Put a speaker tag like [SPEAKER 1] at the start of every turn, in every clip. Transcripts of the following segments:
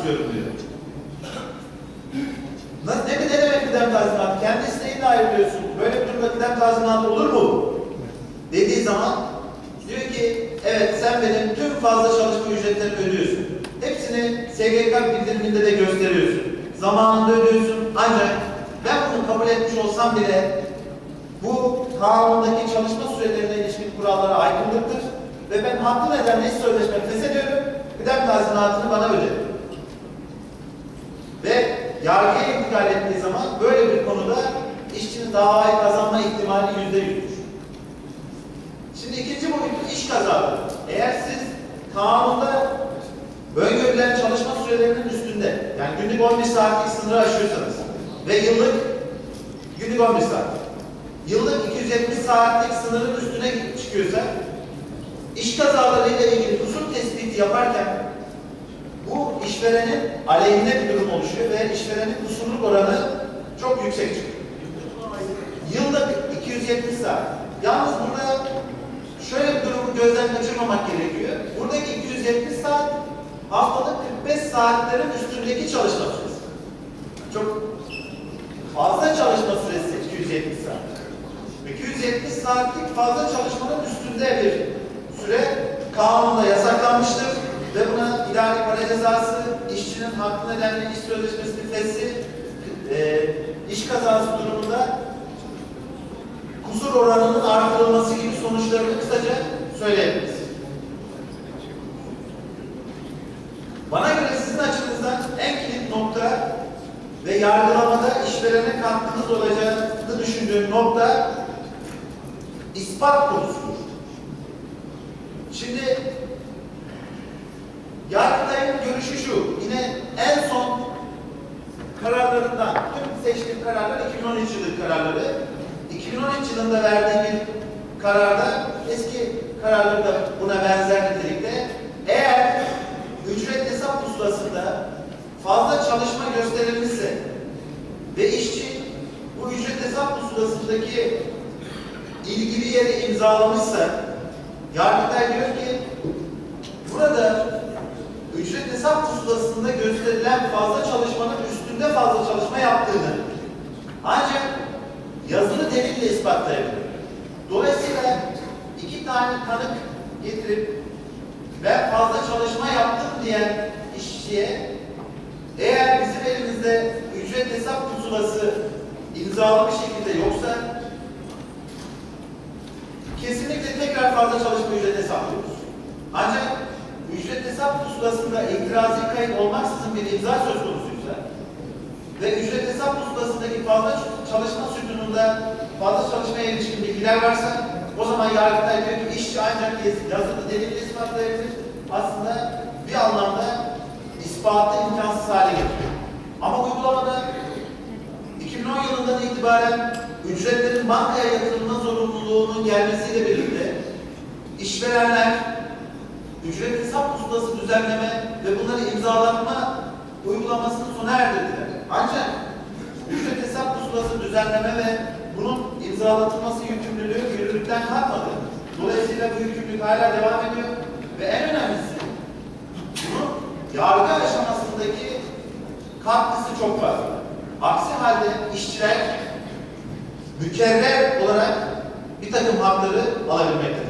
[SPEAKER 1] istiyorum diyor. Nasıl, ne, ne demek kıdem tazminatı? Kendi isteğinle ayrılıyorsun. Böyle bir durumda kıdem tazminatı olur mu? Dediği zaman diyor ki evet sen benim tüm fazla çalışma ücretlerini ödüyorsun. Hepsini SGK bildiriminde de gösteriyorsun. Zamanında ödüyorsun ancak ben bunu kabul etmiş olsam bile bu kanundaki çalışma sürelerine ilişkin kurallara aykırılıktır ve ben haklı nedenle iş sözleşmemi feshediyorum. Kıdem tazminatını bana öde. Yargıya intikal ettiği zaman böyle bir konuda işçinin davayı kazanma ihtimali yüzde yüzdür. Şimdi ikinci boyutu iş kazaları. Eğer siz kanunda öngörülen çalışma sürelerinin üstünde, yani günlük 11 saatlik sınırı aşıyorsanız ve yıllık günlük 11 saat, yıllık 270 saatlik sınırın üstüne çıkıyorsa, iş kazalarıyla ilgili kusur tespiti yaparken işverenin aleyhine bir durum oluşuyor ve işverenin kusurluk oranı çok yüksek. Yılda 270 saat. Yalnız burada şöyle bir durumu gözden kaçırmamak gerekiyor. Buradaki 270 saat haftalık 45 saatlerin üstündeki çalışma süresi. Çok fazla çalışma süresi 270 saat. 270 saatlik fazla çalışmanın üstünde bir süre kanunda yasaklanmıştır ve buna idari para cezası, işçinin haklı nedenle iş sözleşmesinin fesli, e, iş kazası durumunda kusur oranının artırılması gibi sonuçlarını kısaca söyleyebiliriz. Bana göre sizin açınızdan en kilit nokta ve yargılamada işverene katkınız olacağını düşündüğüm nokta ispat konusudur. Şimdi Yargıtay'ın görüşü şu, yine en son kararlarından, tüm seçtiğim kararlar 2013 yılı kararları. 2013 yılında verdiği bir kararda, eski kararları da buna benzer nitelikte, eğer ücret hesap pusulasında fazla çalışma gösterilmişse ve işçi bu ücret hesap pusulasındaki ilgili yeri imzalamışsa, Yargıtay diyor ki, burada ücret hesap pusulasında gösterilen fazla çalışmanın üstünde fazla çalışma yaptığını ancak yazılı delille ispatlayabilir. Dolayısıyla iki tane tanık getirip ben fazla çalışma yaptım diyen işçiye eğer bizim elimizde ücret hesap pusulası imzalı bir şekilde yoksa kesinlikle tekrar fazla çalışma ücret hesaplıyoruz. Ancak ücret hesap pusulasında itirazı kayıt olmaksızın bir imza söz konusuysa ve ücret hesap pusulasındaki fazla çalışma sütununda fazla çalışmaya ilişkin bilgiler varsa o zaman Yargıtay diyor ki işçi ancak yazılı delille ispatlayabilir. Aslında bir anlamda ispatı imkansız hale getiriyor. Ama uygulamada 2010 yılından itibaren ücretlerin bankaya yatırılma zorunluluğunun gelmesiyle birlikte işverenler ücret hesap pusulası düzenleme ve bunları imzalatma uygulamasını sona erdirdiler. Ancak ücret hesap pusulası düzenleme ve bunun imzalatılması yükümlülüğü yürürlükten kalkmadı. Dolayısıyla bu yükümlülük hala devam ediyor ve en önemlisi bunun yargı aşamasındaki katkısı çok fazla. Aksi halde işçiler mükerrer olarak bir takım hakları alabilmektedir.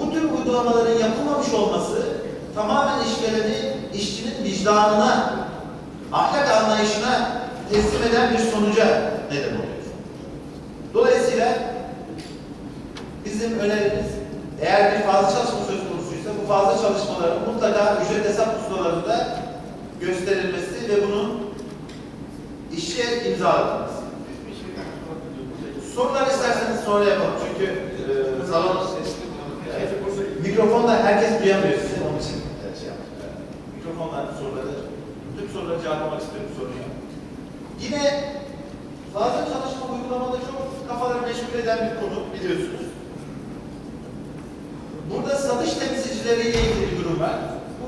[SPEAKER 1] Bu tür uygulamaların yapılmamış olması tamamen işvereni işçinin vicdanına, ahlak anlayışına teslim eden bir sonuca neden oluyor. Dolayısıyla bizim önerimiz eğer bir fazla çalışma söz konusuysa bu fazla çalışmaların mutlaka ücret hesap pusulalarında gösterilmesi ve bunun işe imza atılması. Sorular isterseniz sonra yapalım çünkü e, salon Mikrofonda herkes duyamıyor sizi. Onun için şey yaptık. Mikrofonla soruları, tüm soruları cevaplamak istiyorum soruyu. Yine fazla çalışma uygulamada çok kafaları meşgul eden bir konu biliyorsunuz. Burada satış temsilcileriyle ilgili bir durum var. Bu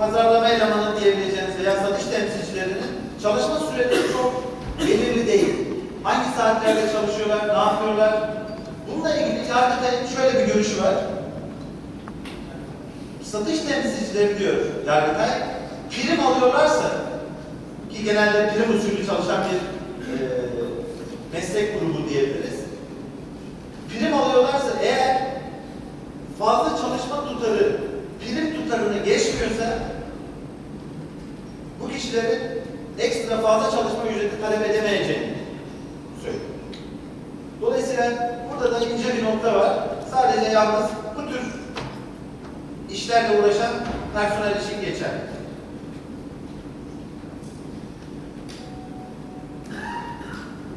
[SPEAKER 1] pazarlama elemanı diyebileceğiniz veya satış temsilcilerinin çalışma süreleri çok belirli değil. Hangi saatlerde çalışıyorlar, ne yapıyorlar? Bununla ilgili Yargıtay'ın şöyle bir görüşü var satış temsilcileri diyor Yargıtay, prim alıyorlarsa ki genelde prim usulü çalışan bir e, meslek grubu diyebiliriz. Prim alıyorlarsa eğer fazla çalışma tutarı prim tutarını geçmiyorsa bu kişilerin ekstra fazla çalışma ücreti talep edemeyeceğini söylüyor. Dolayısıyla burada da ince bir nokta var. Sadece yalnız işlerle uğraşan personel için geçer.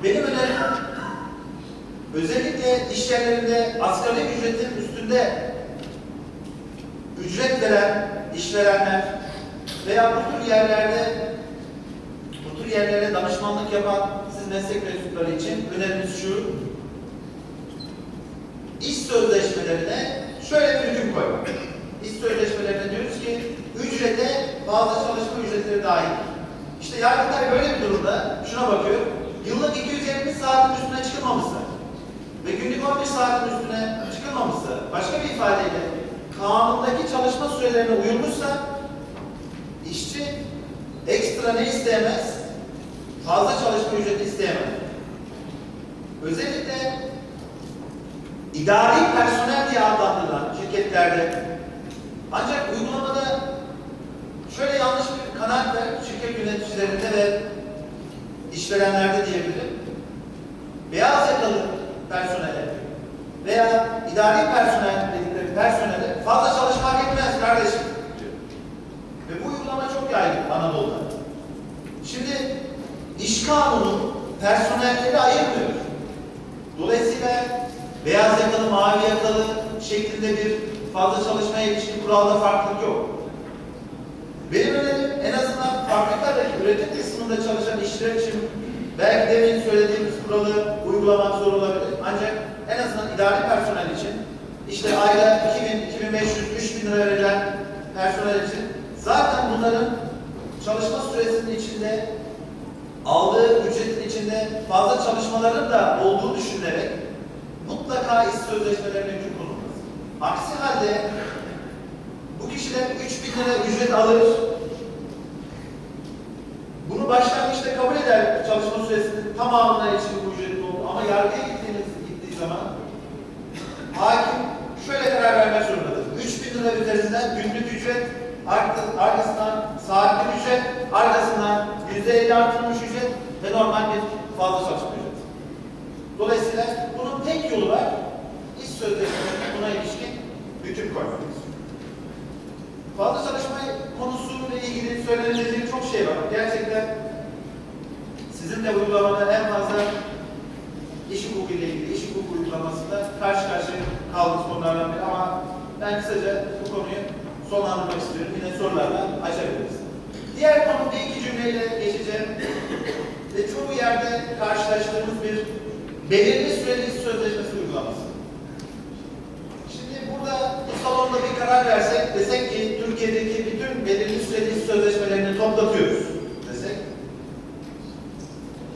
[SPEAKER 1] Benim önerim özellikle iş yerlerinde asgari ücretin üstünde ücret veren işverenler veya bu tür yerlerde bu tür yerlere danışmanlık yapan siz meslek mensupları için önerimiz şu iş sözleşmelerine şöyle bir hüküm koymak. İş sözleşmelerine diyoruz ki ücrete fazla çalışma ücretleri dahil. İşte Yargıtay böyle bir durumda şuna bakıyor. Yıllık 250 saatin üstüne çıkılmamışsa ve günlük 11 saatin üstüne çıkılmamışsa başka bir ifadeyle kanundaki çalışma sürelerine uyulmuşsa işçi ekstra ne isteyemez? Fazla çalışma ücreti isteyemez. Özellikle idari personel diye adlandırılan şirketlerde ancak uygulamada şöyle yanlış bir kanaat var şirket yöneticilerinde ve işverenlerde diyebilirim. Beyaz yakalı personele veya idari personel dedikleri personele fazla çalışmak etmez kardeşim. Ve bu uygulama çok yaygın Anadolu'da. Şimdi iş kanunu personelleri ayırmıyor. Dolayısıyla beyaz yakalı, mavi yakalı şeklinde bir fazla çalışmaya ilişkin kuralda farklılık yok. Benim önerim en azından fabrikadaki üretim kısmında çalışan işçiler için belki demin söylediğimiz kuralı uygulamak zor olabilir. Ancak en azından idari personel için işte ayda 2000, 2500, 3000 lira verilen personel için zaten bunların çalışma süresinin içinde aldığı ücretin içinde fazla çalışmaların da olduğu düşünülerek mutlaka iş sözleşmelerine hüküm konulmaz. Aksi halde bu kişiler 3000 lira ücret alır. Bunu başlangıçta kabul eder çalışma süresinin tamamına için bu ücretli olur. Ama yargıya gittiğiniz gittiği zaman hakim şöyle karar vermek zorundadır. 3000 lira üzerinden günlük ücret, arka- arkasından saatlik ücret, arkasından %50 artırılmış ücret ve normal bir fazla çalışma ücreti. Dolayısıyla bunun tek yolu var. İş sözleşmelerine buna ilişkin hüküm koymak. Fazla çalışma konusuyla ilgili söylenebilecek çok şey var. Gerçekten sizin de uygulamada en fazla iş hukuku ile ilgili iş hukuku uygulamasında karşı karşıya kaldığımız konulardan biri ama ben kısaca bu konuyu sonlandırmak istiyorum. Yine sorularla açabiliriz. Diğer konu bir iki cümleyle geçeceğim. Ve çoğu yerde karşılaştığımız bir belirli süreli sözleşmesi uygulaması. Şimdi burada bu salonda bir karar versek, desek ki Türkiye'deki bütün belirli süreli iş sözleşmelerini toplatıyoruz desek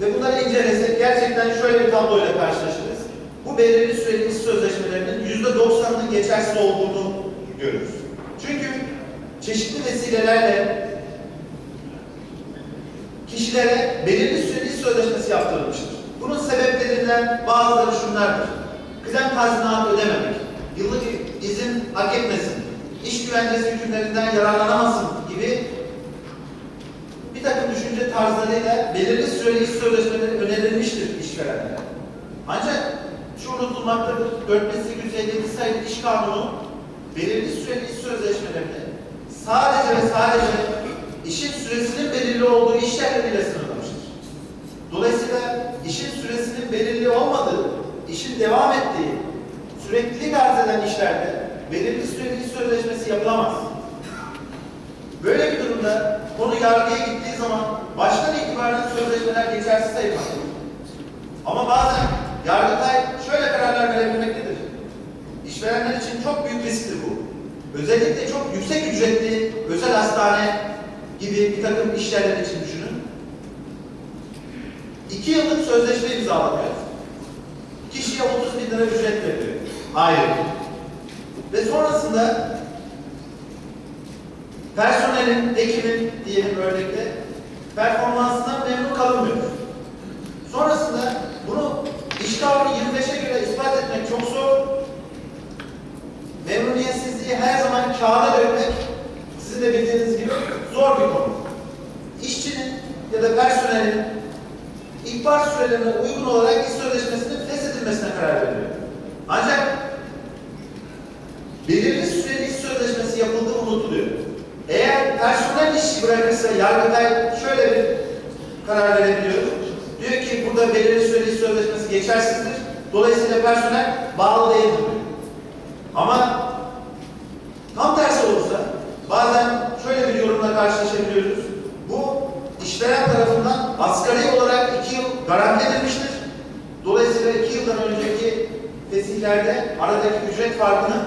[SPEAKER 1] ve bunları incelesek gerçekten şöyle bir tabloyla karşılaşırız. Bu belirli süreli sözleşmelerinin yüzde doksanının geçersiz olduğunu görürüz. Çünkü çeşitli vesilelerle kişilere belirli süreli sözleşmesi yaptırılmıştır. Bunun sebeplerinden bazıları şunlardır. Kıdem tazminatı ödememek, yıllık izin hak etmesin, iş güvencesi hükümlerinden yararlanamasın gibi bir takım düşünce tarzlarıyla belirli süreli iş sözleşmeleri önerilmiştir işverenlere. Ancak şu unutulmaktadır, 4857 sayılı iş kanunu belirli süreli iş sözleşmelerini sadece ve sadece işin süresinin belirli olduğu iş yerleriyle sınırlamıştır. Dolayısıyla işin süresinin belirli olmadığı, işin devam ettiği, süreklilik arz eden işlerde belirli süreli iş sözleşmesi yapılamaz. Böyle bir durumda konu yargıya gittiği zaman baştan itibaren sözleşmeler geçersiz sayılmaktadır. Ama bazen Yargıtay şöyle kararlar verebilmektedir. İşverenler için çok büyük risktir bu. Özellikle çok yüksek ücretli özel hastane gibi bir takım iş yerleri için düşünün. İki yıllık sözleşme imzalanıyor. Kişiye 30 bin lira ücret veriliyor. Hayır. Ve sonrasında personelin, ekibin diyelim örnekte performansından memnun kalınmıyor. Sonrasında bunu iş kavramı 25'e göre ispat etmek çok zor. Memnuniyetsizliği her zaman kağıda dökmek sizin de bildiğiniz gibi zor bir konu. İşçinin ya da personelin ihbar sürelerine uygun olarak iş sözleşmesinin feshedilmesine karar veriyor. Ancak belirli süreli iş sözleşmesi yapıldığı unutuluyor. Eğer personel işi bırakırsa Yargıtay şöyle bir karar verebiliyor. Diyor ki burada belirli süreli sözleşmesi geçersizdir. Dolayısıyla personel bağlı değildir. Ama tam tersi olursa bazen şöyle bir yorumla karşılaşabiliyoruz. Bu işveren tarafından asgari olarak iki yıl garanti edilmiştir. Dolayısıyla iki yıldan önceki fesihlerde aradaki ücret farkının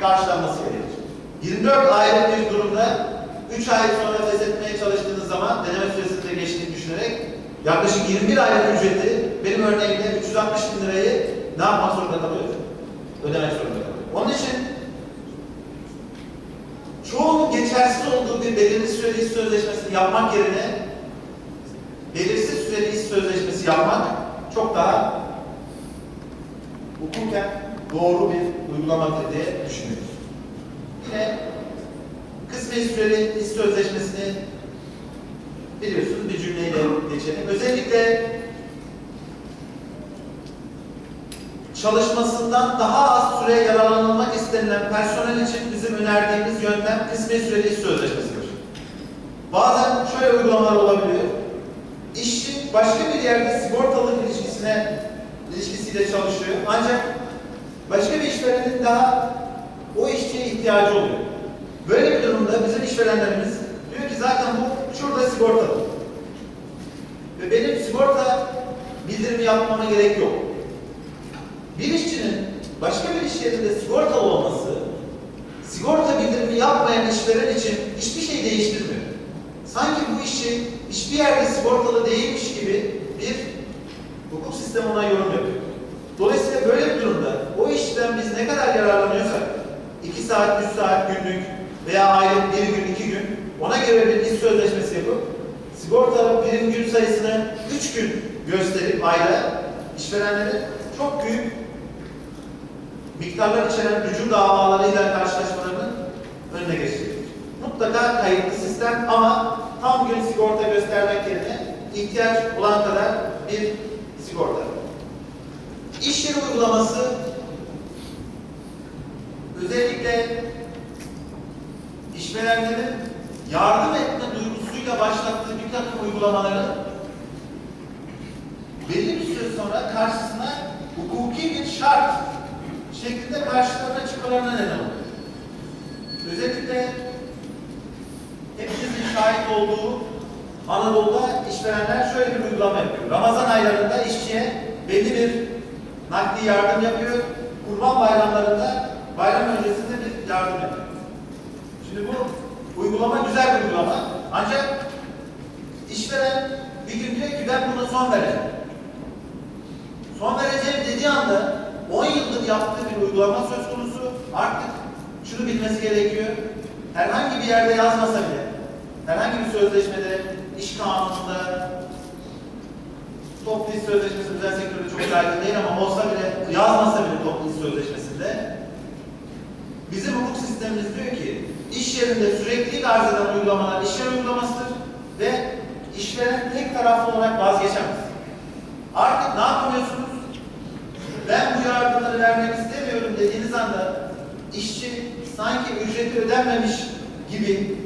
[SPEAKER 1] karşılanması gerekir. 24 aylık bir durumda 3 ay sonra feshetmeye çalıştığınız zaman deneme süresinde geçtiğini düşünerek yaklaşık 21 aylık ücreti benim örneğimde 360 bin lirayı ne yapmak zorunda kalıyor? Ödemek zorunda kalıyor. Onun için çoğunun geçersiz olduğu bir belirli süreli iş sözleşmesi yapmak yerine belirsiz süreli iş sözleşmesi yapmak çok daha hukuken doğru bir uygulamadır diye düşünüyoruz. Yine kısmi süreli iş sözleşmesini biliyorsunuz bir cümleyle geçelim. Özellikle çalışmasından daha az süre yararlanılmak istenilen personel için bizim önerdiğimiz yöntem kısmi süreli iş sözleşmesidir. Bazen şöyle uygulamalar olabiliyor. İşçi başka bir yerde sigortalı ilişkisine ilişkisiyle çalışıyor. Ancak başka bir işverenin daha o işçiye ihtiyacı oluyor. Böyle bir durumda bizim işverenlerimiz diyor ki zaten bu şurada sigortalı. Ve benim sigorta bildirimi yapmama gerek yok. Bir işçinin başka bir iş yerinde sigortalı olması, sigorta bildirimi yapmayan işveren için hiçbir şey değiştirmiyor. Sanki bu işçi hiçbir yerde sigortalı değilmiş gibi bir hukuk sistemi ona yorum yapıyor. Dolayısıyla böyle bir durumda o işten biz ne kadar yararlanıyorsak, 2 saat, 3 saat günlük veya aylık bir gün, iki gün ona göre bir iş sözleşmesi yapıp sigorta birim gün sayısını 3 gün gösterip ayda işverenlerin çok büyük miktarlar içeren hücum davalarıyla karşılaşmalarının önüne geçecektir. Mutlaka kayıtlı sistem ama tam gün sigorta göstermek yerine ihtiyaç olan kadar bir sigorta. İş yeri uygulaması özellikle işverenlerin yardım etme duygusuyla başlattığı bir takım uygulamaların belli bir süre sonra karşısına hukuki bir şart şeklinde karşılarına çıkmalarına neden oluyor. Özellikle hepimizin şahit olduğu Anadolu'da işverenler şöyle bir uygulama yapıyor. Ramazan aylarında işçiye belli bir nakdi yardım yapıyor. Kurban bayramlarında bayram öncesinde bir yardım yapıyor. Şimdi bu uygulama güzel bir uygulama. Ancak işveren bir gün diyor ki ben buna son vereceğim. Son vereceğim dediği anda 10 yıldır yaptığı bir uygulama söz konusu. Artık şunu bilmesi gerekiyor. Herhangi bir yerde yazmasa bile, herhangi bir sözleşmede, iş kanununda, toplu iş sözleşmesi özel sektörde çok yaygın değil ama olsa bile, yazmasa bile toplu iş sözleşmesinde bizim hukuk sistemimiz diyor ki iş yerinde sürekli arz eden uygulamalar iş yeri uygulamasıdır ve işveren tek taraflı olarak vazgeçemez. Artık ne yapamıyorsunuz? Ben bu yardımları vermek istemiyorum dediğiniz anda işçi sanki ücreti ödenmemiş gibi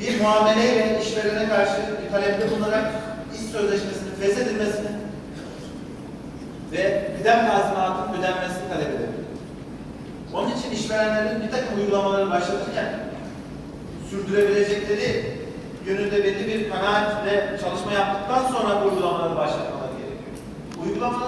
[SPEAKER 1] bir muameleyle işverene karşı bir talepte bulunarak iş sözleşmesinin feshedilmesini ve kıdem tazminatının ödenmesini talep edebilir. Onun için işverenlerin bir takım uygulamaları başlatırken sürdürebilecekleri yönünde belli bir kanaat ve çalışma yaptıktan sonra uygulamaları başlatmaları gerekiyor. Uygulamalar